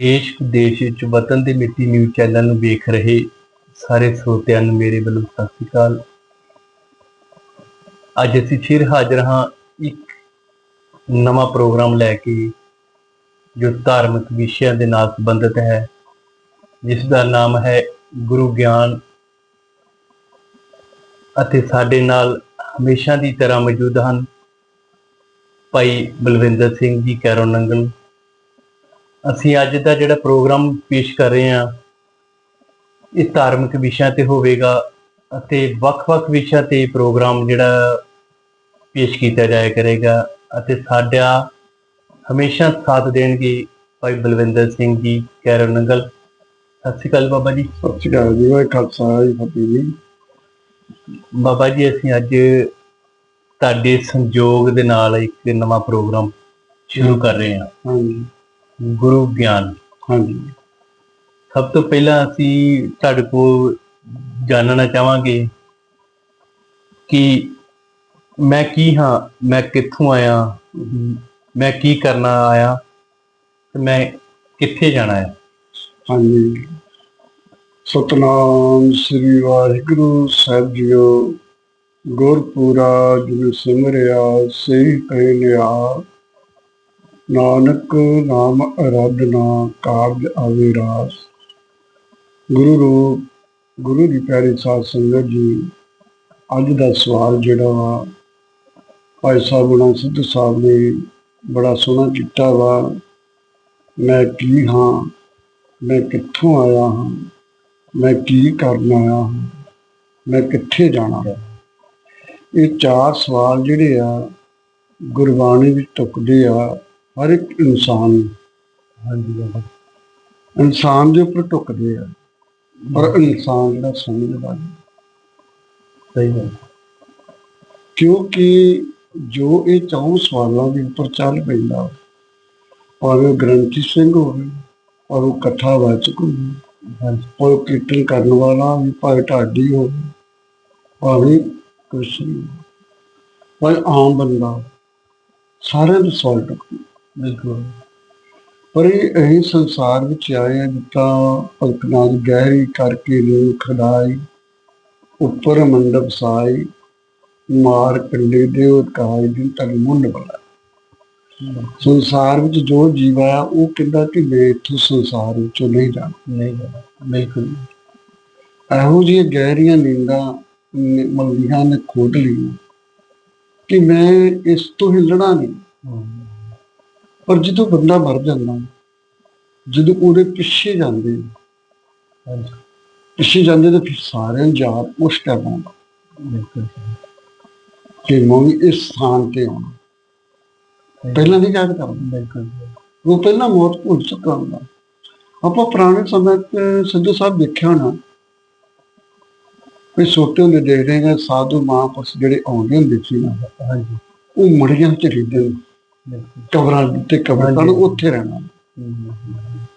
ਦੇਸ਼ ਵਿਦੇਸ਼ ਵਿੱਚ ਵਤਨ ਦੀ ਮਿੱਟੀ ਨਿਊਜ਼ ਚੈਨਲ ਨੂੰ ਵੇਖ ਰਹੇ ਸਾਰੇ ਸਰੋਤਿਆਂ ਨੂੰ ਮੇਰੇ ਵੱਲੋਂ ਸਤਿ ਸ਼੍ਰੀ ਅਕਾਲ। ਅੱਜ ਅਸੀਂ ਫਿਰ ਹਾਜ਼ਰ ਹਾਂ ਇੱਕ ਨਵਾਂ ਪ੍ਰੋਗਰਾਮ ਲੈ ਕੇ, ਜੋ ਧਾਰਮਿਕ ਵਿਸ਼ਿਆਂ ਦੇ ਨਾਲ ਸੰਬੰਧਿਤ ਹੈ, ਜਿਸ ਦਾ ਨਾਮ ਹੈ ਗੁਰੂ ਗਿਆਨ ਅਤੇ ਸਾਡੇ ਨਾਲ ਹਮੇਸ਼ਾ ਦੀ ਤਰ੍ਹਾਂ ਮੌਜੂਦ ਹਨ ਭਾਈ ਬਲਵਿੰਦਰ ਸਿੰਘ ਜੀ, ਕੈਰੋ ਨੰਗਲ ਅਸੀਂ ਅੱਜ ਦਾ ਜਿਹੜਾ ਪ੍ਰੋਗਰਾਮ ਪੇਸ਼ ਕਰ ਰਹੇ ਹਾਂ ਇਹ ਧਾਰਮਿਕ ਵਿਸ਼ਿਆਂ ਤੇ ਹੋਵੇਗਾ ਅਤੇ ਵੱਖ-ਵੱਖ ਵਿਸ਼ਿਆਂ ਤੇ ਪ੍ਰੋਗਰਾਮ ਜਿਹੜਾ ਪੇਸ਼ ਕੀਤਾ ਜਾਇਆ ਕਰੇਗਾ ਅਤੇ ਸਾਡਾ ਹਮੇਸ਼ਾ ਸਾਥ ਦੇਣਗੇ ਭਾਈ ਬਲਵਿੰਦਰ ਸਿੰਘ ਜੀ ਕੈਰੋ ਨੰਗਲ। ਸਤਿ ਸ਼੍ਰੀ ਅਕਾਲ ਬਾਬਾ ਜੀ। ਸਤਿ ਸ਼੍ਰੀ ਅਕਾਲ ਜੀ ਵਾਹਿ ਖਾਲਸਾ ਜੀ ਫਤਿਹ ਜੀ। ਬਾਬਾ ਜੀ ਅਸੀਂ ਅੱਜ ਤੁਹਾਡੇ ਸੰਯੋਗ ਦੇ ਨਾਲ ਇੱਕ ਨਵਾਂ ਪ੍ਰੋਗਰਾਮ ਸ਼ੁਰੂ ਕਰ ਰਹੇ ਹਾਂ। ਹਾਂਜੀ। ਗੁਰੂ ਗਿਆਨ। ਹਾਂਜੀ। ਸਭ ਤੋਂ ਪਹਿਲਾਂ ਅਸੀਂ ਤੁਹਾਡੇ ਕੋਲ ਜਾਣਨਾ ਚਾਹਾਂਗੇ ਕਿ ਮੈਂ ਕੀ ਹਾਂ, ਮੈਂ ਕਿੱਥੋਂ ਆਇਆ, ਮੈਂ ਕੀ ਕਰਨਾ ਆਇਆ ਤੇ ਮੈਂ ਕਿੱਥੇ ਜਾਣਾ ਹੈ? ਹਾਂਜੀ। ਸਤਨਾਮ ਸ੍ਰੀ ਵਾਹਿਗੁਰੂ ਸਾਹਿਬ ਜੀਓ। ਗੁਰਪੂਰਾ ਜਿਨ ਸਿਮਰਿਆ, ਸਹੀ ਪੈ ਲਿਆ। ਨਾਨਕ ਨਾਮ ਅਰਾਧਨਾ ਕਾਰਜ ਆਵੇ ਰਾਸ। ਗੁਰੂ ਰੂਪ, ਗੁਰੂ ਦੀ ਪਿਆਰੀ ਸਾਧ ਸੰਗਤ ਜੀ, ਅੱਜ ਦਾ ਸਵਾਲ ਜਿਹੜਾ ਵਾ, ਭਾਈ ਸਾਹਿਬ ਗੁਣਾ ਸਿੱਧੂ ਸਾਹਿਬ ਨੇ ਬੜਾ ਸੋਹਣਾ ਕੀਤਾ ਵਾ, ਮੈਂ ਕੀ ਹਾਂ, ਮੈਂ ਕਿੱਥੋਂ ਆਇਆ ਹਾਂ, ਮੈਂ ਕੀ ਕਰਨ ਆਇਆ ਹਾਂ, ਮੈਂ ਕਿੱਥੇ ਜਾਣਾ ਹੈ? ਇਹ ਚਾਰ ਸਵਾਲ ਜਿਹੜੇ ਆ, ਗੁਰਬਾਣੀ ਵਿੱਚ ਟੁਕਦੇ ਆ। ਹਰ ਇੱਕ ਇਨਸਾਨ ਹਾਂਜੀ ਬਾਬਾ। ਇਨਸਾਨ ਦੇ ਉੱਪਰ ਟੁਕਦੇ ਆ। ਪਰ ਇਨਸਾਨ ਜਿਹੜਾ ਸਮਝਦਾ ਨਹੀਂ। ਸਹੀ ਹੈ ਕਿਉਂਕਿ ਜੋ ਇਹ ਚੌਂ ਸਵਾਲਾਂ ਦੇ ਉੱਪਰ ਚੱਲ ਪੈਂਦਾ, ਭਾਵੇਂ ਗ੍ਰੰਥੀ ਸਿੰਘ ਹੋਵੇ ਔਰ ਉਹ ਕਥਾ ਵਾਚਕ ਹੋਵੇ, ਹਾਂਜੀ, ਭਾਵੇਂ ਕੀਰਤਨ ਕਰਨ ਵਾਲਾ ਵੀ ਭਾਵੇਂ ਢਾਡੀ ਹੋਵੇ, ਭਾਵੇਂ ਕੁਛ ਭਾਵੇਂ ਆਮ ਬੰਦਾ ਸਾਰਿਆਂ ਦੇ ਸਵਾਲ ਟੁੱਕਦੇ ਬਿਲਕੁਲ। ਪਰ ਇਹ ਸੰਸਾਰ ਵਿੱਚ ਆਏ ਜਿੱਦਾਂ ਭਗਤ ਨਾਲ ਗਹਿਰੀ ਕਰਕੇ ਨੂੰ ਖੜਾਈ ਉੱਪਰ ਮੰਡਪ ਸਾਈ ਮਾਰ ਕੰਡੇ ਦੇ ਉਤਕਾਈ ਦਿਨ ਤੱਕ ਮੁੰਡ ਬਲਾ ਸੰਸਾਰ ਵਿੱਚ ਜੋ ਜੀਵ ਉਹ ਕਹਿੰਦਾ ਕਿ ਮੈਂ ਇੱਥੋਂ ਸੰਸਾਰ ਵਿੱਚੋਂ ਨਹੀਂ ਜਾਣਾ। ਨਹੀਂ ਬਾਬਾ ਬਿਲਕੁਲ। ਇਹੋ ਜਿਹੀਆਂ ਗਹਿਰੀਆਂ ਨੀਂਦਾਂ ਮਲਦੀਆਂ ਨੇ ਖੋਦ ਲਈਆਂ ਕਿ ਮੈਂ ਇਸ ਤੋਂ ਹਿੱਲਣਾ ਨਹੀਂ। ਪਰ ਜਦੋਂ ਬੰਦਾ ਮਰ ਜਾਂਦਾ ਜਦੋਂ ਉਹਦੇ ਪਿੱਛੇ ਜਾਂਦੇ ਪਿੱਛੇ ਜਾਂਦੇ ਤਾਂ ਫਿਰ ਸਾਰਿਆਂ ਨੂੰ ਯਾਦ ਉਸ ਬਿਲਕੁਲ ਕਿ ਮੈਂ ਵੀ ਇਸ ਸਥਾਨ ਤੇ ਆਉਣਾ। ਪਹਿਲਾਂ ਨਹੀਂ ਯਾਦ ਕਰਦਾ। ਬਿਲਕੁਲ। ਉਹ ਪਹਿਲਾਂ ਮੌਤ ਭੁੱਲ ਚੁੱਕਾ ਹੁੰਦਾ। ਆਪਾਂ ਪੁਰਾਣੇ ਸਮੇਂ 'ਚ ਸਿੱਧੂ ਸਾਹਿਬ ਦੇਖਿਆ ਹੋਣਾ। ਕੋਈ ਛੋਟੇ ਹੁੰਦੇ ਦੇਖਦੇ ਹਾਂ ਸਾਧੂ ਮਹਾਂਪੁਰਸ਼ ਜਿਹੜੇ ਆਉਂਦੇ ਹੁੰਦੇ ਸੀ ਨਾ ਹਾਂਜੀ। ਉਹ ਮੜੀਆਂ 'ਚ ਰਹਿੰਦੇ ਨੇ ਕਬਰਾਂ ਤੇ ਕਬਰਾਂ ਹਾਂਜੀ। ਉੱਥੇ ਰਹਿਣਾ।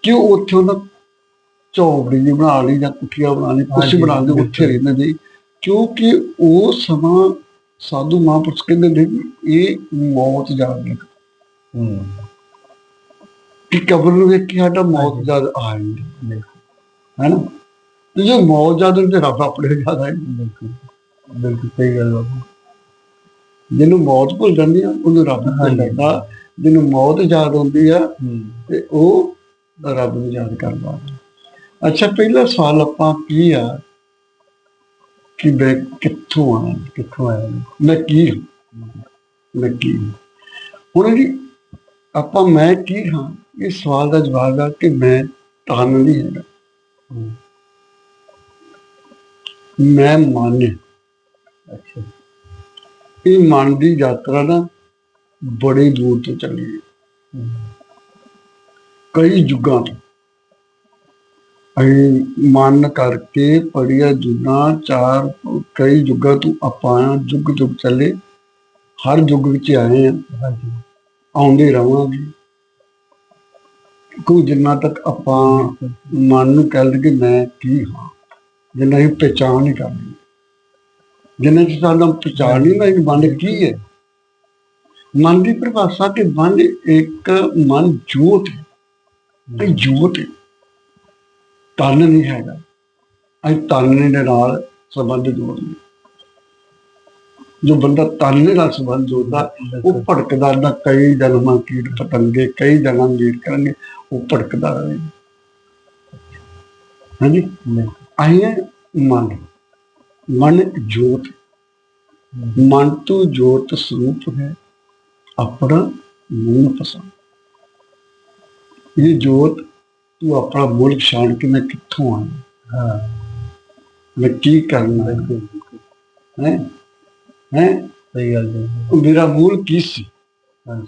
ਕਿਉਂ ਉੱਥੇ ਉਹਨਾਂ ਚੌਬੜੀ ਜਿਹੀ ਬਣਾ ਲਈ ਜਾਂ ਕੁੱਠੀਆਂ ਬਣਾ ਲਈ ਕੁਛ ਬਣਾ ਕੇ ਉੱਥੇ। ਰਹਿੰਦੇ ਸੀ। ਕਿਉਂਕਿ ਉਹ ਸਮਾਂ ਸਾਧੂ ਮਹਾਂਪੁਰਸ਼ ਕਹਿੰਦੇ ਨੇ ਇਹ ਮੌਤ ਜਾਣ ਲੱਗ ਕਿ ਕਬਰ ਨੂੰ ਵੇਖ ਕੇ ਸਾਡਾ ਮੌਤ। ਜਦ ਆ ਜਾਂਦੀ। ਬਿਲਕੁਲ। ਹੈਨਾ? ਤੇ ਜੇ ਮੌਤ ਜਦ ਤੇ ਰੱਬ ਆਪਣੇ ਜ਼ਿਆਦਾ ਹੈ ਬਿਲਕੁਲ। ਬਿਲਕੁਲ ਸਹੀ ਗੱਲ ਬਾਬਾ ਜਿਹਨੂੰ ਮੌਤ ਭੁੱਲ ਜਾਂਦੀ ਆ ਉਹਨੂੰ ਰੱਬ ਭੁੱਲ। ਜਾਂਦਾ। ਜਿਹਨੂੰ ਮੌਤ ਯਾਦ ਆਉਂਦੀ ਆ ਤੇ ਉਹ ਰੱਬ ਨੂੰ ਯਾਦ ਕਰਦਾ। ਅੱਛਾ ਪਹਿਲਾ ਸਵਾਲ ਆਪਾਂ ਕੀ ਆ? ਕਿ ਮੈਂ ਕਿੱਥੋਂ ਆਇਆ ਕਿੱਥੋਂ ਆਇਆ ਮੈਂ? ਕੀ ਮੈਂ ਕੀ? ਹੁਣ ਜੀ ਆਪਾਂ ਮੈਂ ਕੀ ਹਾਂ? ਇਹ ਸਵਾਲ ਦਾ ਜਵਾਬ ਆ ਕਿ ਮੈਂ ਤਨ ਨਹੀਂ ਹੈਗਾ। ਮੈਂ ਮਨ। ਅੱਛਾ। ਇਹ ਮਨ ਦੀ ਯਾਤਰਾ ਨਾ ਬੜੀ ਦੂਰ ਤੋਂ ਚੱਲੀ ਹੈ। ਕਈ ਯੁੱਗਾਂ ਤੋਂ। ਅਸੀਂ ਮਨ ਕਰਕੇ ਪੜਿਆ ਜੁਨਾ ਚਾਰ ਕਈ ਯੁੱਗਾਂ ਤੋਂ ਆਪਾਂ ਯੁੱਗ ਯੁੱਗ ਚੱਲੇ ਹਰ ਯੁੱਗ ਵਿੱਚ ਆਏ ਆ ਆਉਂਦੇ ਰਵਾਂਗੇ ਕੋਈ ਜਿੰਨਾ ਤੱਕ ਆਪਾਂ ਮਨ ਨੂੰ ਕਹਿ ਲਈਏ ਮੈਂ ਕੀ ਹਾਂ ਜਿੰਨਾ ਹੀ ਪਛਾਣ ਨਹੀਂ ਕਰਨੀ ਜਿੰਨਾ ਚਿਰ ਸਾਡਾ ਪਛਾਣ ਨਹੀਂ ਨਾ ਕਿ ਮਨ ਕੀ ਹੈ? ਮਨ ਦੀ ਪਰਿਭਾਸ਼ਾ ਕਿ ਮਨ ਇੱਕ ਮਨ ਜੋਤ ਹੈ। ਇਹ ਜੋਤ ਤਨ ਨਹੀਂ ਹੈਗਾ। ਅਸੀਂ ਤਨ ਦੇ ਨਾਲ ਸੰਬੰਧ ਜੋੜਦੇ ਜੋ ਬੰਦਾ ਤਨ ਨਾਲ ਸੰਬੰਧ ਜੋੜਦਾ ਉਹ ਭਟਕਦਾ ਨਾ ਕਈ ਜਨਮਾਂ ਕੀਟ ਪਤੰਗੇ ਕਈ ਜਨਮ ਜੀਤ ਕਰਨਗੇ ਉਹ ਭਟਕਦਾ ਰਹੇ। ਹਾਂਜੀ? ਆਏ ਮਨ ਮਨ ਜੋਤ ਮਨ ਤੋਂ ਜੋਤ ਸਰੂਪ ਹੈ ਆਪਣਾ ਮੂਲ ਪਸੰਦ। ਇਹ ਜੋਤ ਤੂੰ ਆਪਣਾ ਮੁੱਲ ਪਛਾਣ ਕੇ ਮੈਂ ਕਿੱਥੋਂ ਆਇਆ ਹਾਂ। ਮੈਂ ਕੀ ਕਰਨਾ ਹੈ। ਹੈ? ਹੈ? ਸਹੀ ਗੱਲ ਜੀ ਮੇਰਾ ਮੂਲ ਕੀ ਸੀ?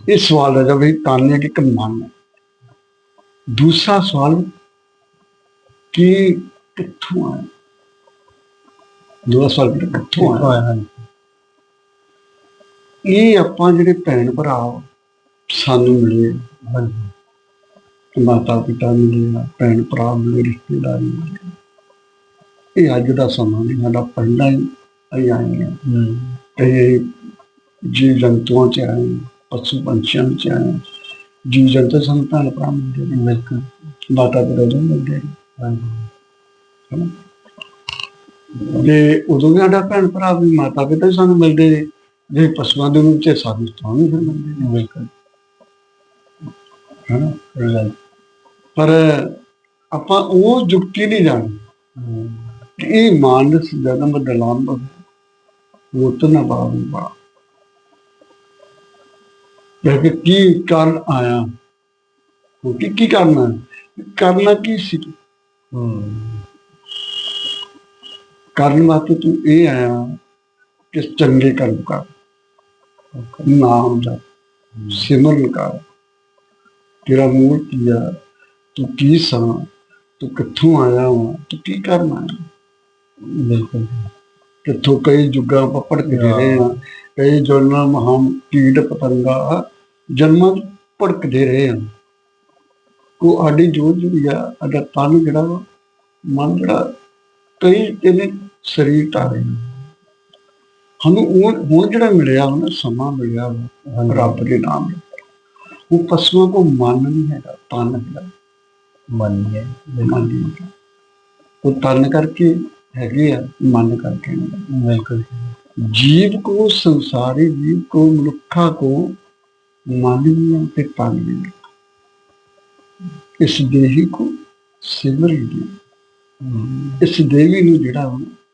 ਇਹ ਸਵਾਲ ਹੈ ਜਦ ਵੀ ਤਾਨੇ ਕਿ ਇੱਕ ਮਨ ਹੈ। ਦੂਸਰਾ ਸਵਾਲ ਕਿ ਕਿੱਥੋਂ ਆਇਆ? ਦੂਸਰਾ ਸਵਾਲ ਕਿ ਕਿੱਥੋਂ ਆਇਆ ਹੋਇਆ ਹਾਂਜੀ ਇਹ ਆਪਾਂ ਜਿਹੜੇ ਭੈਣ ਭਰਾ ਸਾਨੂੰ ਮਿਲੇ ਹਾਂਜੀ ਮਾਤਾ ਪਿਤਾ ਮਿਲੇ ਭੈਣ ਭਰਾ ਮਿਲੇ ਰਿਸ਼ਤੇਦਾਰੀ ਇਹ ਅੱਜ ਦਾ ਸਮਾਂ ਨਹੀਂ ਸਾਡਾ ਪਹਿਲਾਂ ਹੀ ਆਏ ਹਾਂ। ਹੂੰ। ਇਹ ਜੀ ਜੰਤੂਆਂ ਚ ਆਏ ਪਸ਼ੂ ਪੰਛੀਆਂ ਚ ਆਏ ਜੀ ਜੰਤੂ ਸਾਨੂੰ ਭੈਣ ਭਰਾ ਮਿਲਦੇ ਨੇ। ਬਿਲਕੁਲ। ਮਾਤਾ ਪਿਤਾ ਤੋਂ ਮਿਲਦੇ ਨੇ। ਹਾਂਜੀ ਤੇ ਉਦੋਂ ਵੀ ਸਾਡਾ ਭੈਣ ਭਰਾ ਵੀ ਮਾਤਾ ਪਿਤਾ ਵੀ ਸਾਨੂੰ ਮਿਲਦੇ ਨੇ। ਜੇ ਪਸ਼ੂਆਂ ਦੇ ਵਿੱਚ ਸਾਨੂੰ ਤਾਂ ਵੀ ਫਿਰ ਮਿਲਦੇ ਨੇ। ਬਿਲਕੁਲ। ਹਨਾ? ਪਰ ਆਪਾਂ ਉਹ ਜੁਗਤੀ ਨਹੀਂ ਜਾਣਦੇ। ਕਿ ਇਹ ਮਾਨਸ ਜਨਮ ਦਲੰਬ ਉਹ ਤਾਂ ਨਾ ਬਾਬਾ ਕਿ ਕੀ ਕਾਰਨ ਆਇਆ? ਉਹ ਕੀ ਕੀ ਕਰਨਾ? ਕਰਨਾ ਕੀ ਸੀ? ਹੂੰ। ਕਰਨ ਵਾਸਤੇ ਤੂੰ ਇਹ ਆਇਆ ਕਿ ਚੰਗੇ ਕਰਮ ਕਰ। ਨਾਮ ਦਾ ਸਿਮਰਨ ਕਰ। ਤੇਰਾ ਮੂਲ ਕੀ ਆ? ਤੂੰ ਕੀ ਸਾਂ? ਤੂੰ ਕਿੱਥੋਂ ਆਇਆ ਵਾ? ਤੂੰ ਕੀ ਕਰਨਾ ਹੈ ਬਿਲਕੁਲ। ਕਿੱਥੋਂ ਕਈ ਜੁਗਾਂ ਆਪਾਂ ਭਟਕਦੇ ਰਹੇ ਆ ਕਈ ਜਨਮ ਹਮ ਕੀੜ ਪਤੰਗਾ ਜਨਮਾਂ 'ਚ ਭਟਕਦੇ ਰਹੇ ਆ। ਕੋ ਆਡੀ ਜੋਤ ਜਿਹੜੀ ਆ ਅਦਾ ਤਨ ਜਿਹੜਾ ਮਨ ਜਿਹੜਾ ਕਈ ਇਹਨੇ ਸਰੀਰ ਧਾਰੇ ਸਾਨੂੰ ਹੁਣ ਜਿਹੜਾ ਮਿਲਿਆ ਹੁਣ ਸਮਾਂ ਮਿਲਿਆ ਰੱਬ ਦੇ ਨਾਮ ਉਹ ਪਸ਼ੂਆਂ ਕੋ ਮਨ ਨਹੀਂ ਹੈਗਾ ਤਨ ਹੈਗਾ। ਮਨ ਹੈ। ਮਨ ਦੀ ਉਹ ਤਨ ਕਰਕੇ ਹੈਗੇ ਆ ਮਨ ਕਰਕੇ ਬਿਲਕੁਲ ਜੀਵ ਕੋ ਸੰਸਾਰੀ ਜੀਵ ਕੋ ਮਨੁੱਖਾ ਕੋ ਮਨ ਨਹੀਂ ਤੇ ਤਨ ਨਹੀਂ ਇਸ ਦੇਹੀ ਕੋ ਸਿਮਰ ਲਈ ਇਸ ਦੇਵੀ ਨੂੰ ਜਿਹੜਾ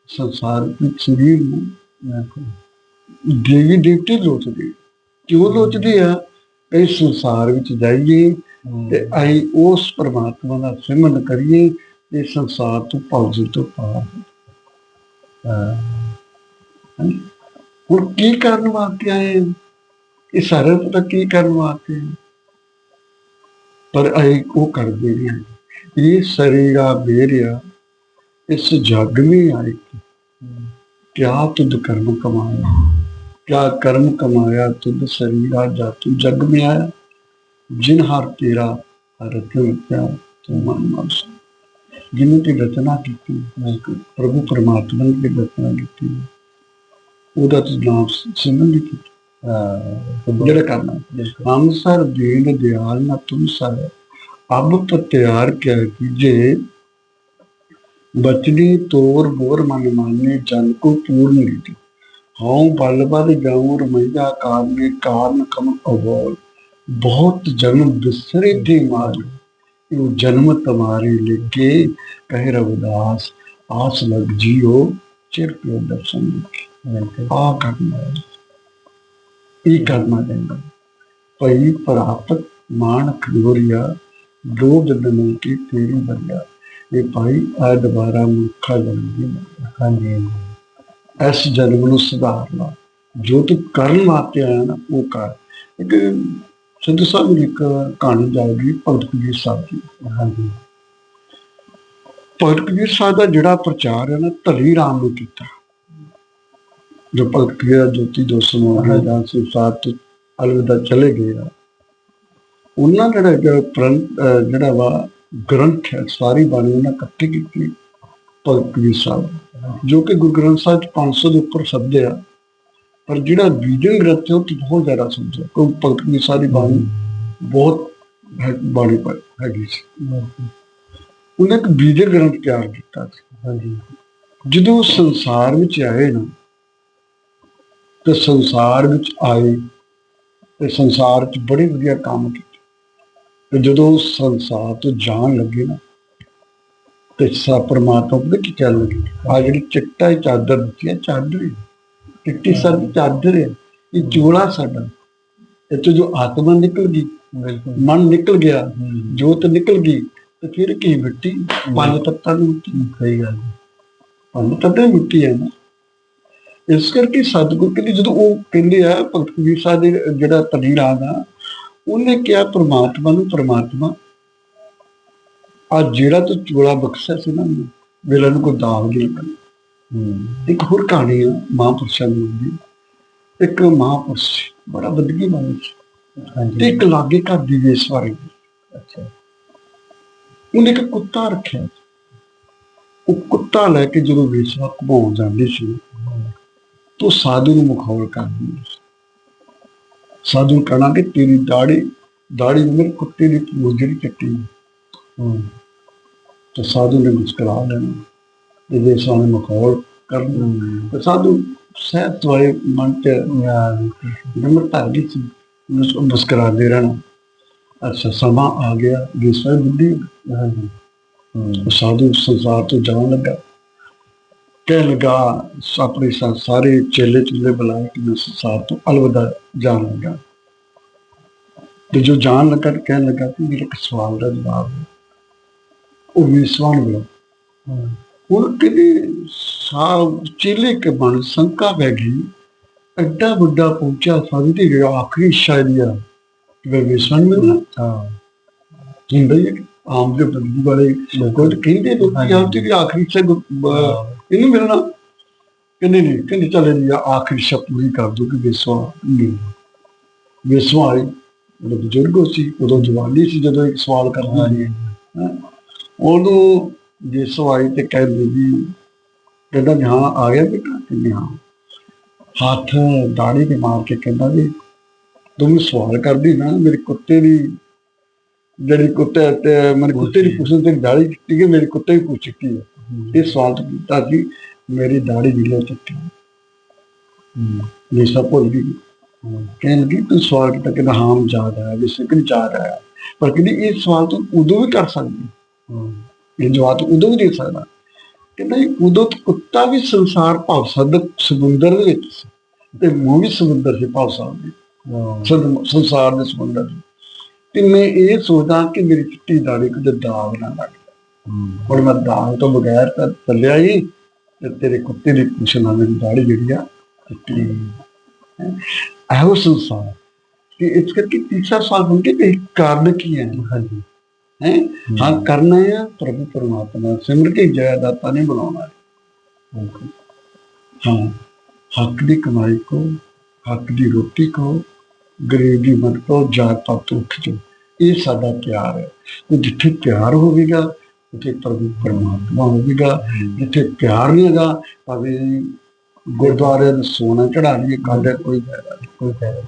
ਵਾ, ਸੰਸਾਰ ਵਿੱਚ ਸਰੀਰ ਨੂੰ ਦੇਵੀ ਦੇਵਤੇ ਲੋਚਦੇ ਕਿਉਂ ਲੋਚਦੇ ਆ? ਇਹ ਸੰਸਾਰ ਵਿੱਚ ਜਾਈਏ ਤੇ ਅਸੀਂ ਉਸ ਪਰਮਾਤਮਾ ਦਾ ਸਿਮਰਨ ਕਰੀਏ ਇਹ ਸੰਸਾਰ ਤੋਂ ਭੌਜੀ ਤੋਂ ਪਾਰ ਹੁਣ ਕੀ ਕਰਨ ਵਾਸਤੇ ਆਏ? ਇਹ ਸਾਰੇ ਪਤਾ ਕੀ ਕਰਨ ਵਾਸਤੇ? ਪਰ ਅਸੀਂ ਉਹ ਕਰਦੇ ਨਹੀਂ। ਇਹ ਸਰੀਰਾ ਬੇਰਿਆ ਇਸ ਜਗ में ਆਏ। ਕਿਆ ਤੁਧ ਕਰਮ ਕਮਾਇਆ? ਕਿਆ ਕਰਮ ਕਮਾਇਆ ਤੁਧ ਸਰੀਰਾ ਜਾਤੂ ਜਗ ਮੇ ਆਇਆ ਜਿਨ ਹਰ ਤੇਰਾ ਰਤਨ ਕਿਆ ਤੂੰ ਮਨ ਮਾਸ ਜਿਨ ਤੇ ਰਚਨਾ ਕੀਤੀ ਮੈਂ ਪ੍ਰਭੂ ਪਰਮਾਤਮਾ ਨੇ ਰਚਨਾ ਕੀਤੀ। ਉਹਦਾ ਤੇ ਨਾਮ ਸਿਮਰਨ ਕੀਤਾ। ਜਿਹੜਾ ਕਰਨਾ। ਹਮ ਸਰ ਦੀਨ ਦਿਆਲ ਨਾ ਤੁਮ ਸਰ ਅਬ ਪਤਿਆਰ ਕਿਆ ਕੀਜੇ ਬਚਨੀ ਤੋਰ ਬੋਰ ਮਨ ਮਾਨੇ, ਜਨ ਕੋ ਪੂਰਨ ਰੀਤੀ। ਹਉ ਬਲ ਬਲ ਜਾਉ ਰਮਈਆ ਕਾਰਨੇ, ਕਾਰਨ ਕਮ ਅਵੋਲ। ਬਹੁਤ ਜਨਮ ਬਿਸਰੇ ਤੇ ਮਾਰ, ਇਹ ਜਨਮ ਤੁਮਾਰੇ ਲਿਖੇ ਕਹਿ ਰਵਿਦਾਸ, ਆਸ ਲਗ ਜੀਓ, ਚਿਰ ਪਿਓ ਦਰਸ਼ਨ ਲਿਖੇ ਆ ਕਰਨਾ ਹੈ। ਇਹ ਕਰਨਾ ਚਾਹੀਦਾ ਭਈ ਪ੍ਰਾਪਤ ਮਾਨ ਖਲੋਰੀਆ ਦੋ ਦਿਨ ਕੀ ਤੇਰੀ ਬੰਦਾ ਇਹ ਭਾਈ ਆ ਦੁਬਾਰਾ ਮੁੱਖਾ ਜਨਮ ਦੀ ਹਾਂਜੀ ਇਸ ਜਨਮ ਨੂੰ ਸੁਧਾਰ ਲਾ ਜੋ ਤੂੰ ਕਰਨ ਵਾਸਤੇ ਆਇਆ ਨਾ, ਉਹ ਕਰ। ਇੱਕ ਸਿੱਧੂ ਸਾਹਿਬ ਦੀ ਇੱਕ ਕਹਾਣੀ ਜਾਊਗੀ ਭਗਤ ਕਬੀਰ ਸਾਹਿਬ ਦੀ। ਹਾਂਜੀ। ਭਗਤ ਕਬੀਰ ਸਾਹਿਬ ਦਾ ਜਿਹੜਾ ਪ੍ਰਚਾਰ ਹੈ ਨਾ ਧਲੀ ਰਾਮ ਨੂੰ ਕੀਤਾ। ਜੋ ਭਗਤ ਕਬੀਰ ਜੋਤੀ ਦੋਸਤ ਨੂੰ ਹਜ਼ਾਰ ਸੰਸਾਰ ਤੋਂ ਅਲਵਿਦਾ ਚਲੇ ਗਏ ਆ। ਉਹਨਾਂ ਜਿਹੜਾ ਜਿਹੜਾ ਵਾ ਗ੍ਰੰਥ ਹੈ ਸਾਰੀ ਬਾਣੀ ਉਹਨਾਂ ਇਕੱਠੀ ਕੀਤੀ ਭਗਤ ਕਬੀਰ ਸਾਹਿਬ ਜੋ ਕਿ ਗੁਰੂ ਗ੍ਰੰਥ ਸਾਹਿਬ ਚ 500 ਦੇ ਉੱਪਰ ਸ਼ਬਦ ਆ ਪਰ ਜਿਹੜਾ ਬੀਜਨ ਗ੍ਰੰਥ ਹੈ ਉਹ ਬਹੁਤ ਜ਼ਿਆਦਾ ਸ਼ਬਦ ਹੈ ਕੋਈ ਭਗਤ ਕਬੀਰ ਸਾਹਿਬ ਦੀ ਬਾਣੀ ਬਹੁਤ ਬਾਣੀ ਪਰ ਹੈਗੀ ਸੀ। ਉਹਨੇ ਇੱਕ ਬੀਜਰ ਗ੍ਰੰਥ ਤਿਆਰ ਕੀਤਾ ਸੀ। ਹਾਂਜੀ। ਜਦੋਂ ਸੰਸਾਰ ਵਿੱਚ ਆਏ ਨਾ ਤੇ ਸੰਸਾਰ ਵਿੱਚ ਆਏ ਤੇ ਸੰਸਾਰ 'ਚ ਬੜੇ ਵਧੀਆ ਕੰਮ ਕੀਤੇ। ਤੇ ਜਦੋਂ ਸੰਸਾਰ ਤੋਂ ਜਾਣ ਲੱਗੇ ਨਾ ਤੇ ਸਾ ਪਰਮਾਤਮਾ ਪਤਾ ਕੀ ਕਹਿਣ ਲੱਗੇ? ਆ ਜਿਹੜੀ ਚਿੱਟਾ ਚਾਦਰ ਦਿੱਤੀ ਹੈ ਚਾਦਰ ਚਿੱਟੀ ਸਰ ਦੀ ਚਾਦਰ ਹੈ। ਇਹ ਚੋਲਾ ਸਾਡਾ। ਇਹ ਤੋਂ ਜੋ ਆਤਮਾ ਨਿਕਲ ਗਈ ਬਿਲਕੁਲ। ਮਨ ਨਿਕਲ ਗਿਆ ਜੋਤ ਨਿਕਲ ਗਈ ਤੇ ਫਿਰ ਕੀ ਮਿੱਟੀ? ਪੰਜ ਤੱਤਾਂ ਦੀ ਮਿੱਟੀ। ਸਹੀ ਗੱਲ ਪੰਜ ਤੱਤਾਂ ਦੀ ਮਿੱਟੀ ਹੈ ਨਾ। ਇਸ ਕਰਕੇ ਸਤਿਗੁਰ ਕਹਿੰਦੇ ਜਦੋਂ ਉਹ ਕਹਿੰਦੇ ਆ ਭਗਤ ਕਬੀਰ ਸਾਹਿਬ ਦੇ ਜਿਹੜਾ ਤਨੀ ਰਾਗ ਆ ਉਹਨੇ ਕਿਹਾ ਪ੍ਰਮਾਤਮਾ ਨੂੰ ਪ੍ਰਮਾਤਮਾ ਆ ਜਿਹੜਾ ਤੂੰ ਚੋਲਾ ਬਖਸ਼ਿਆ ਸੀ ਨਾ ਵੇਲੇ ਨੂੰ ਕੋਈ ਦਾਗ ਨਹੀਂ ਲੱਗਣਾ। ਹੂੰ। ਇੱਕ ਹੋਰ ਕਹਾਣੀ ਆ ਮਹਾਂਪੁਰਸ਼ਾਂ ਦੀ ਇੱਕ ਮਹਾਂਪੁਰਸ਼ ਬੜਾ ਬੰਦਗੀ ਵਾਲਾ ਸੀ ਤੇ ਇੱਕ ਲਾਗੇ ਘਰ ਦੀ ਵੇਸਵਾਰੀ ਅੱਛਾ। ਉਹਨੇ ਇੱਕ ਕੁੱਤਾ ਰੱਖਿਆ। ਉਹ ਕੁੱਤਾ ਲੈ ਕੇ ਜਦੋਂ ਵੇਸਵਾ ਘੁਮਾਉਣ ਜਾਂਦੀ ਸੀ ਤੋ ਸਾਧੂ ਨੂੰ ਮਖੌਲ ਕਰਦੀ ਸੀ। ਸਾਧੂ ਨੂੰ ਕਹਿਣਾ ਕਿ ਤੇਰੀ ਦਾੜੀ ਦਾੜੀ ਮੇਰੇ ਕੁੱਤੇ ਦੀ ਪੂਛ ਜਿਹੜੀ ਚੱਟੀ ਹੈ। ਤੇ ਸਾਧੂ ਨੇ ਮੁਸਕਰਾ ਲੈਣਾ। ਤੇ ਵੇਸਵਾ ਨੇ। ਮਖੌਲ ਤੇ ਸਾਧੂ ਸਹਿਤ ਵਾਲੇ ਮਨ ਯਾਰ ਨਮਰਤਾ ਦੀ ਸੀ। ਮੁਸ- ਮੁਸਕਰਾਉਂਦੇ ਰਹਿਣਾ। ਅੱਛਾ ਸਮਾਂ ਆ ਗਿਆ। ਬੁੱਢੀ। ਹਾਂਜੀ ਹੂੰ ਉਹ ਸਾਧੂ ਸੰਸਾਰ ਤੋਂ ਜਾਣ ਲੱਗਾ। ਕਹਿ ਲਗਾ ਆਪਣੇ ਸਾਰੇ ਚੇਲੇ ਚੁੱਲੇ ਬੁਲਾਏ ਕਿ ਮੈਂ ਸੰਸਾਰ ਤੋਂ ਅਲਵਿਦਾ ਜਾਣ ਲੱਗਾ ਤੇ ਜੋ ਜਾਣ ਲੱਗਾ ਤੇ ਕਹਿਣ ਲੱਗਾ ਕਿ ਮੇਰੇ ਇੱਕ ਸਵਾਲ ਦਾ ਜਵਾਬ ਉਹ ਵਿਸਵਾਨ ਬੁਲਾ ਹੂੰ ਉਹ ਕਿਤੇ ਸਾ ਚੇਲੇ ਕੇ ਮਨ ਸੰਕਾ ਪੈ ਗਈ ਐਡਾ ਵੱਡਾ ਪਹੁੰਚਿਆ ਸਾਧੂ ਦੀ ਜਿਹੜਾ ਆਖਰੀ ਸ਼ਾਇਰੀ ਆ। ਕਿ ਮੈਂ ਵਿਸਵਾਨ ਮਿਲਣਾ ਹਾਂ। ਕਿ ਆਮ ਦੇ ਬੰਦੀ ਵਾਲੇ ਤਾਂ ਕਹਿੰਦੇ ਲੋਕੀ ਆਪ ਤੇ ਆਖਰੀ ਸੇ ਇਹਨੂੰ ਮਿਲਣਾ ਕਹਿੰਦੇ ਨਹੀਂ ਕਹਿੰਦੇ ਚੱਲ ਜੀ ਆਖਰੀ ਸ਼ਬਦ ਪੂਰੀ ਕਰ ਦੋ ਕਿ ਵਿਸਵਾ ਨਹੀਂ। ਵਿਸਵਾ ਆਈ ਉਹ ਬਜ਼ੁਰਗ ਸੀ ਉਦੋਂ ਜਵਾਨੀ ਸੀ ਜਦੋਂ ਇੱਕ ਸਵਾਲ ਕਰਦਾ ਹਾਂਜੀ। ਉਦੋਂ ਜੇ ਸਵਾਈ ਤੇ ਕਹਿੰਦੇ ਜੀ ਕਹਿੰਦਾ ਵੀ ਹਾਂ ਆ ਗਿਆ ਬੇਟਾ ਕਹਿੰਦੇ ਹਾਂ। ਹੱਥ ਦਾੜੀ ਤੇ ਮਾਰ ਕੇ ਕਹਿੰਦਾ ਜੀ ਤੂੰ ਸਵਾਲ ਕਰਦੀ ਨਾ ਮੇਰੇ ਕੁੱਤੇ ਦੀ ਜਿਹੜੀ ਕੁੱਤੇ ਤੇ ਮੇਰੇ ਕੁੱਤੇ ਦੀ ਪੁੱਛਣ ਤੇ ਦਾੜੀ ਹੈ ਮੇਰੇ ਕੁੱਤੇ ਦੀ ਪੁੱਛ ਚਿੱਟੀ ਹੈ? ਇਹ ਸਵਾਲ ਕੀਤਾ ਸੀ ਮੇਰੀ ਦਾੜੀ ਹੈ ਹੂੰ। ਇਹ ਸਭ ਗਈ ਹੂੰ ਕਹਿਣ ਲੱਗੀ ਤੂੰ ਸਵਾਲ ਕੀਤਾ ਕਿ ਹਾਂ ਯਾਦ ਆਇਆ ਵੀ ਸਿਕਨ ਯਾਦ ਆਇਆ। ਪਰ ਕਹਿੰਦੀ ਇਹ ਸਵਾਲ ਤੂੰ ਉਦੋਂ ਵੀ ਕਰ ਸਕਦੀ। ਹੂੰ। ਇਹ ਜਵਾਬ ਤੂੰ ਉਦੋਂ ਵੀ ਦੇ ਸਕਦਾ। ਕਹਿੰਦਾ ਜੀ, ਉਦੋਂ ਤਾਂ ਕੁੱਤਾ ਵੀ ਸੰਸਾਰ ਭਾਵ ਸਦ ਸਮੁੰਦਰ ਦੇ ਵਿੱਚ ਸੀ ਤੇ ਮੂੰਹ ਵੀ ਸਮੁੰਦਰ ਭਾਵ ਦੀ। ਹਾਂ। ਸੰ- ਸੰਸਾਰ ਦੇ ਸਮੁੰਦਰ। ਤੇ ਮੈਂ ਇਹ ਸੋਚਦਾ ਕਿ ਮੇਰੀ ਚਿੱਟੀ ਦਾੜੀ ਕਿਤੇ ਦਾਗ ਨਾ ਲੱਗ ਹੁਣ ਮੈਂ ਦਾਗ ਤੋਂ ਬਗੈਰ ਤਾਂ ਚੱਲਿਆ ਹੀ ਤੇ ਤੇਰੇ ਕੁੱਤੇ ਦੀ ਪੁੱਛ ਨਾਲ ਮੇਰੀ ਦਾੜੀ ਜਿਹੜੀ ਆ ਚਿੱਟੀ ਇਹੋ ਸੰਸਾਰ ਕਿ ਇਸ ਕਰਕੇ ਤੀਸਰਾ ਸਵਾਲ ਬਣ ਕੇ ਇਹ ਕਾਰਨ ਕੀ ਹੈ ਹਾਂਜੀ। ਹੈ? ਹਾਂ ਕਰਨਾ ਹੈ ਪ੍ਰਭੂ ਪਰਮਾਤਮਾ ਸਿਮਰ ਕੇ ਜੈ ਦਾਤਾ ਨੇ ਬਣਾਉਣਾ ਹੈ ਹਾਂ ਹੱਕ ਦੀ ਕਮਾਈ ਕੋ ਹੱਕ ਦੀ ਰੋਟੀ ਕੋ ਗਰੀਬ ਦੀ ਮਦਦ ਕੋ ਜਾਤ ਪਾਤ ਤੋਂ ਇਹ ਸਾਡਾ ਪਿਆਰ ਹੈ। ਤੇ ਜਿੱਥੇ ਪਿਆਰ ਹੋਵੇਗਾ ਉੱਥੇ ਪ੍ਰਭੂ ਪਰਮਾਤਮਾ ਹੋਵੇਗਾ ਜਿੱਥੇ ਪਿਆਰ ਨਹੀਂ ਹੈਗਾ ਭਾਵੇਂ ਗੁਰਦੁਆਰੇ ਦਾ ਸੋਨਾ ਚੜਾ ਲਈਏ ਕਾਹਦਾ ਕੋਈ ਫਾਇਦਾ ਕੋਈ ਫਾਇਦਾ।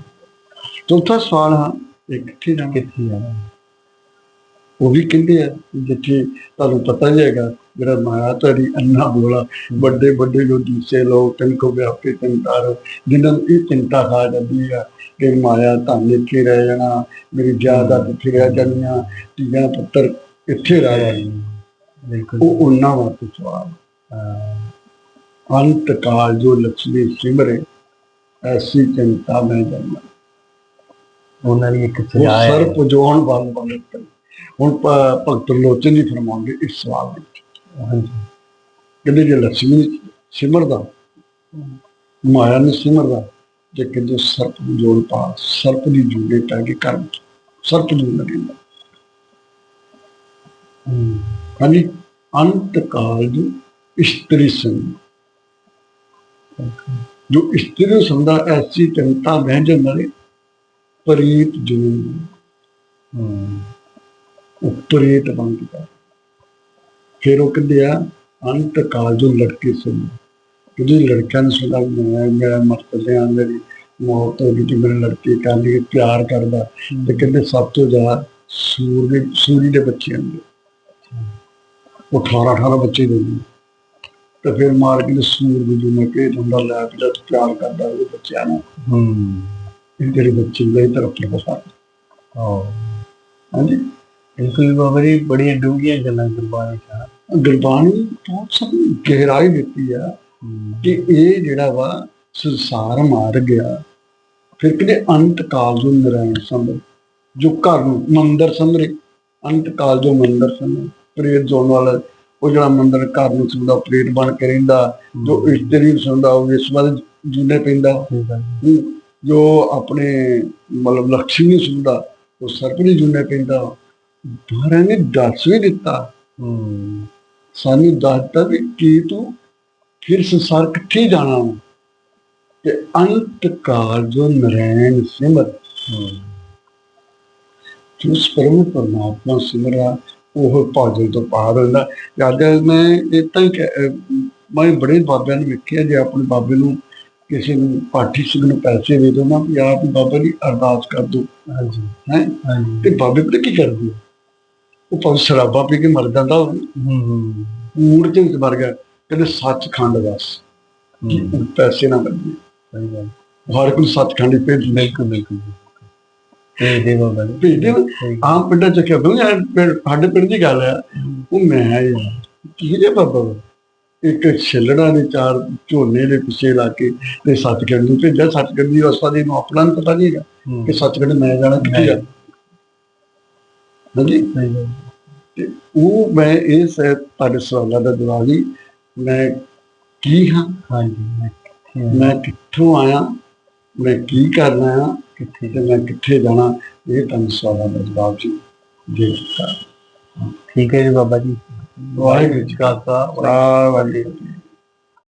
ਚੌਥਾ ਸਵਾਲ ਹਾਂ ਇਹ ਕਿੱਥੇ ਜਾਣਾ? ਕਿੱਥੇ ਜਾਣਾ? ਉਹ ਵੀ ਕਹਿੰਦੇ ਆ ਜਿੱਥੇ ਤੁਹਾਨੂੰ ਪਤਾ ਹੀ ਹੈਗਾ ਜਿਹੜਾ ਮਾਇਆ ਤੇਰੀ ਅੰਨਾ ਬੋਲਾ ਵੱਡੇ ਵੱਡੇ ਜੋ ਦੂਸਰੇ ਲੋਕ ਤਨ ਕੋ ਵਿਆਪੇ ਤੰਤਾਰ ਜਿਨ੍ਹਾਂ ਨੂੰ ਇਹ ਚਿੰਤਾ ਖਾ ਜਾਂਦੀ ਆ ਕਿ ਮਾਇਆ ਧਨ ਇੱਥੇ ਰਹਿ ਜਾਣਾ ਮੇਰੀ ਜਾਇਦਾਦ ਇੱਥੇ ਰਹਿ ਜਾਣੀਆਂ ਧੀਆਂ ਪੁੱਤਰ ਇੱਥੇ ਰਹਿ ਜਾਣੇ ਉਹ ਉਹਨਾਂ ਵਾਸਤੇ ਸਵਾਲ ਅੰਤ ਕਾਲ ਜੋ ਲక్ష్ਮੀ ਸਿਮਰੇ ਐਸੀ ਚਿੰਤਾ ਮੈਂ ਜਨਮ ਉਹਨਾਂ ਦੀ ਇੱਕ ਸਿਆ ਹੈ। ਸਰਪ ਜੋਹਣ ਵਾਲ ਵਾਲੇ ਹੁਣ ਭਗਤ ਲੋਚਨ ਜੀ ਫਰਮਾਉਂਦੇ ਇਸ ਸਵਾਲ ਵਿੱਚ। ਹਾਂਜੀ। ਕਹਿੰਦੇ ਜੇ ਲక్ష్ਮੀ ਸਿਮਰਦਾ ਮਾਇਆ ਨੂੰ ਸਿਮਰਦਾ ਜੇ ਕਿੰਦੇ ਸਰਪ ਨੂੰ ਪਾ। ਸਰਪ ਦੀ ਜੂੜੇ ਪੈ ਕੇ ਕਰਮ ਸਰਪ ਨੂੰ ਲੱਗਦਾ ਹਾਂਜੀ ਅੰਤ ਕਾਲਜ ਇਸਤਰੀ ਸੰਗ। ਜੋ ਇਸਤਰੀ ਨੂੰ ਸਮਝਦਾ ਐਸੀ ਚਿੰਤਾ ਬਹਿ ਜਾਂਦੇ ਪ੍ਰੀਤ ਜੂਨ ਉਹ ਪ੍ਰੀਤ ਬਣ ਗਿਆ। ਫਿਰ ਉਹ ਕਹਿੰਦੇ ਆ, ਅੰਤ ਕਾਲ ਜੋ ਲੜਕੇ ਸੁਣ ਜਦੋਂ ਲੜਕਿਆਂ ਨੂੰ ਸੁਣਾ, ਮੈਂ ਮੈਂ ਮਰ ਮੇਰੀ ਮੌਤ ਹੋ ਗਈ ਤੇ ਮੇਰੇ ਲੜਕੇ ਕਹਿੰਦੇ ਪਿਆਰ ਕਰਦਾ। ਤੇ ਕਹਿੰਦੇ ਸਭ ਤੋਂ ਜ਼ਿਆਦਾ ਸੂਰ ਸੂਰੀ ਦੇ ਬੱਚੇ ਹੁੰਦੇ। ਉਹ 18 18 ਬੱਚੇ ਦਿੰਦੇ। ਤੇ ਫਿਰ ਮਾਰ ਕੇ ਤੇ ਸੂਰ ਦੀ ਜਿਵੇਂ ਕਿ ਹੁੰਦਾ ਲੈ ਕੇ ਤੇ ਪਿਆਰ ਕਰਦਾ ਉਹਦੇ ਬੱਚਿਆਂ ਨੂੰ। ਹੂੰ। ਇਹ ਜਿਹੜੇ ਬੱਚੇ ਨੇ ਤਰਫ ਪ੍ਰਭਾਵ ਹਾਂ ਹਾਂਜੀ? ਬਿਲਕੁਲ ਬਾਬਾ ਜੀ ਬੜੀਆਂ ਡੂੰਘੀਆਂ ਗੱਲਾਂ ਗੁਰਬਾਣੀ ਚ ਗੁਰਬਾਣੀ ਬਹੁਤ ਸਾਰੀ ਗਹਿਰਾਈ ਦਿੱਤੀ ਆ ਕਿ ਇਹ ਜਿਹੜਾ ਵਾ ਸੰਸਾਰ ਮਾਰ ਗਿਆ ਫਿਰ ਕਿਤੇ ਅੰਤ ਕਾਲ ਜੋ ਨਰਾਇਣ ਸੰਭਰ ਜੋ ਘਰ ਨੂੰ ਮੰਦਰ ਸੰਭਰੇ ਅੰਤ ਕਾਲ ਜੋ ਮੰਦਰ ਸੰਭਰੇ। ਪ੍ਰੇਤ ਜੋਨ ਵਾਲਾ ਉਹ ਜਿਹੜਾ ਮੰਦਰ ਘਰ ਨੂੰ ਸੁਣਦਾ ਪ੍ਰੇਤ ਬਣ ਕੇ ਰਹਿੰਦਾ ਜੋ ਇਸਤਰੀ ਨੂੰ ਸੁਣਦਾ ਉਹ ਇਸ ਵੱਲ ਜੁਨੇ ਪੈਂਦਾ। ਜੋ। ਆਪਣੇ ਮਤਲਬ ਲక్ష్ਮੀ ਨੂੰ ਸੁਣਦਾ ਉਹ ਸਰਪਣੀ ਜੁਨੇ ਪੈਂਦਾ। ਮਹਾਰਾਜ ਨੇ ਦੱਸ ਵੀ ਦਿੱਤਾ। ਸਾਨੂੰ ਦੱਸਦਾ ਵੀ ਕੀ ਤੂੰ ਫਿਰ ਸੰਸਾਰ ਕਿੱਥੇ ਜਾਣਾ ਤੇ ਅੰਤ ਕਾਲ ਜੋ ਨਰੈਣ ਸਿਮਰ। ਜਿਸ ਪਰਮ ਪਰਮਾਤਮਾ ਸਿਮਰਾ ਉਹ ਭਾਜਲ ਤੋਂ ਪਾਰ ਹੁੰਦਾ। ਜਦ ਮੈਂ ਇਹ ਤਾਂ ਮੈਂ ਬੜੇ ਬਾਬਿਆਂ ਨੂੰ ਵੇਖਿਆ ਜੇ ਆਪਣੇ ਬਾਬੇ ਨੂੰ ਕਿਸੇ ਨੂੰ ਪਾਠੀ ਸਿੰਘ ਨੂੰ ਪੈਸੇ ਦੇ ਦੋ ਨਾ ਵੀ ਆਪ ਬਾਬਾ ਦੀ ਅਰਦਾਸ ਕਰ ਦੋ। ਹਾਂਜੀ। ਹੈ? ਤੇ ਬਾਬੇ ਪਤਾ ਕੀ ਕਰਦੇ? ਉਹ ਭਾਵੇਂ ਸ਼ਰਾਬਾ ਪੀ ਕੇ ਮਰ ਜਾਂਦਾ ਹੂੰ ਮੂੜ ਦੇ ਵਿੱਚ ਮਰ ਗਿਆ। ਕਹਿੰਦੇ ਸੱਚਖੰਡ ਵਸ। ਪੈਸੇ ਨਾ ਗੱਲ। ਹਰ ਕੋਈ ਸੱਚਖੰਡ ਹੀ ਭੇਜ ਬਿਲਕੁਲ ਬਿਲਕੁਲ। ਤੇ ਦੇ ਬਾਬਾ ਜੀ ਭੇਜਦੇ ਨਾ ਆਮ ਪਿੰਡਾਂ ਚ ਕਿਹਾ ਬਈ ਯਾਰ ਪਿੰਡ- ਸਾਡੇ ਪਿੰਡ ਦੀ ਗੱਲ ਆ ਉਹ ਮੈਂ ਯਾਰ। ਕੀ ਜੇ ਬਾਬਾ? ਇੱਕ ਛਿੱਲੜਾ ਦੇ ਚਾਰ ਝੋਨੇ ਦੇ ਪਿੱਛੇ ਲਾ ਕੇ ਤੇ ਸੱਚਖੰਡ ਨੂੰ ਭੇਜਿਆ। ਸੱਚਖੰਡ ਦੀ ਅਵਸਥਾ ਦੀ ਨੂੰ ਆਪਣਾ ਨੂੰ ਪਤਾ ਨਹੀਂ ਹੈਗਾ ਹੂੰ। ਕਿ ਸੱਚਖੰਡ ਮੈਂ ਜਾਣਾ ਕਿੱਥੇ ਆ। ਹਾਂਜੀ? ਸਹੀ ਗੱਲ ਉਹ ਮੈਂ ਇਸ ਤੁਹਾਡੇ ਸਵਾਲਾਂ ਦਾ ਜਵਾਬ ਹੀ ਮੈਂ ਕੀ ਹਾਂ? ਹਾਂਜੀ ਮੈਂ ਮੈਂ ਕਿੱਥੋਂ ਆਇਆ? ਮੈਂ ਕੀ ਕਰਨਾ ਆ ਕਿੱਥੇ ਮੈਂ ਕਿੱਥੇ ਜਾਣਾ ਇਹ ਤੁਹਾਨੂੰ ਸਵਾਲਾਂ ਦਾ ਜਵਾਬ ਜੀ ਦੇ ਦਿੱਤਾ ਠੀਕ ਹੈ ਜੀ ਬਾਬਾ ਜੀ ਵਾਹਿਗੁਰੂ ਜੀ ਕਾ ਖਾਲਸਾ ਵਾਹਿਗੁਰੂ ਜੀ।